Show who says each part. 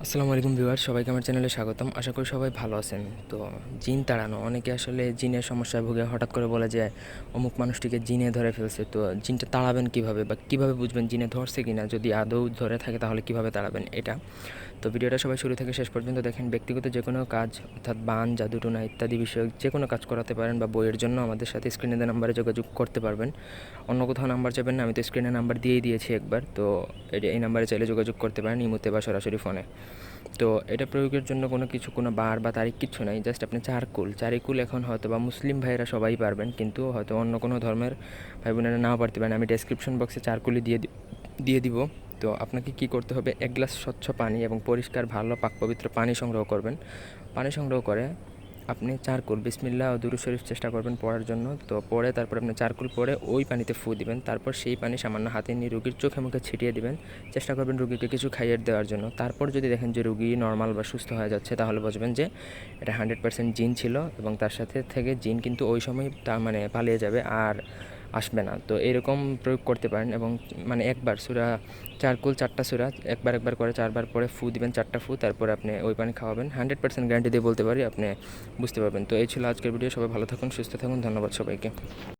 Speaker 1: আসসালামু আলাইকুম ভিউয়ার সবাইকে আমার চ্যানেলে স্বাগতম। আশা করি সবাই ভালো আছেন। তো জিন তাড়ানো, অনেকে আসলে জিনের সমস্যায় ভুগে, হঠাৎ করে বলে যে অমুক মানুষটিকে জিনে ধরে ফেলছে। তো জিনটা তাড়াবেন কীভাবে বা কীভাবে বুঝবেন জিনে ধরছে কি না যদি আদৌ ধরে থাকে, তাহলে কীভাবে তাড়াবেন এটা? তো ভিডিওটা সবাই শুরু থেকে শেষ পর্যন্ত দেখেন। ব্যক্তিগত যে কোনো কাজ, অর্থাৎ বান জাদুটোনা ইত্যাদি বিষয়ক যে কোনো কাজ করাতে পারেন বা বইয়ের জন্য আমাদের সাথে স্ক্রিনে দেওয়া নাম্বারে যোগাযোগ করতে পারবেন। অন্য কোথাও নাম্বার যাবেন না, আমি তো স্ক্রিনে নাম্বার দিয়েই দিয়েছি একবার। তো এই- এই নাম্বারে চাইলে যোগাযোগ করতে পারেন ইমুতে বা সরাসরি ফোনে। তো এটা প্রয়োগের জন্য কোনো কিছু, কোনো বার বা তারিখ কিছু নাই জাস্ট আপনি চারকুল। চারিকুল এখন হয়তো বা মুসলিম ভাইয়েরা সবাই পারবেন, কিন্তু হয়তো অন্য কোনো ধর্মের ভাই বোনেরা নাও পারতে পারেন। আমি ডেসক্রিপশন বক্সে চারকুলি দিয়ে দিয়ে দিব। তো আপনাকে কি করতে হবে? এক গ্লাস স্বচ্ছ পানি এবং পরিষ্কার, ভালো পাক পবিত্র পানি সংগ্রহ করবেন। পানি সংগ্রহ করে আপনি চারকুল বিসমিল্লা ও দুরু শরীফ চেষ্টা করবেন পড়ার জন্য। তো পরে তারপর আপনি চারকুল পরে ওই পানিতে ফু দিবেন। তারপর সেই পানি সামান্য হাতে নিয়ে রুগীর চোখে মুখে ছিটিয়ে দিবেন। চেষ্টা করবেন রুগীকে কিছু খাইয়ে দেওয়ার জন্য। তারপর যদি দেখেন যে রুগী নর্মাল বা সুস্থ হয়ে যাচ্ছে, তাহলে বুঝবেন যে এটা হান্ড্রেড পার্সেন্ট জিন ছিল এবং তার সাথে থেকে জিন কিন্তু ওই সময় তা মানে পালিয়ে যাবে। আর আসবে না। তো এরকম প্রয়োগ করতে পারেন এবং মানে একবার সুরা চারকুল, চারটা সুরা, একবার একবার করে চারবার পরে ফু দিবেন, চারটা ফু, তারপরে আপনি ওই পানি খাওয়াবেন। হান্ড্রেড পার্সেন্ট গ্যারান্টি দিয়ে বলতে পারি, আপনি বুঝতে পারবেন। তো এই ছিল আজকের ভিডিও, সবাই ভালো থাকুন, সুস্থ থাকুন, ধন্যবাদ সবাইকে।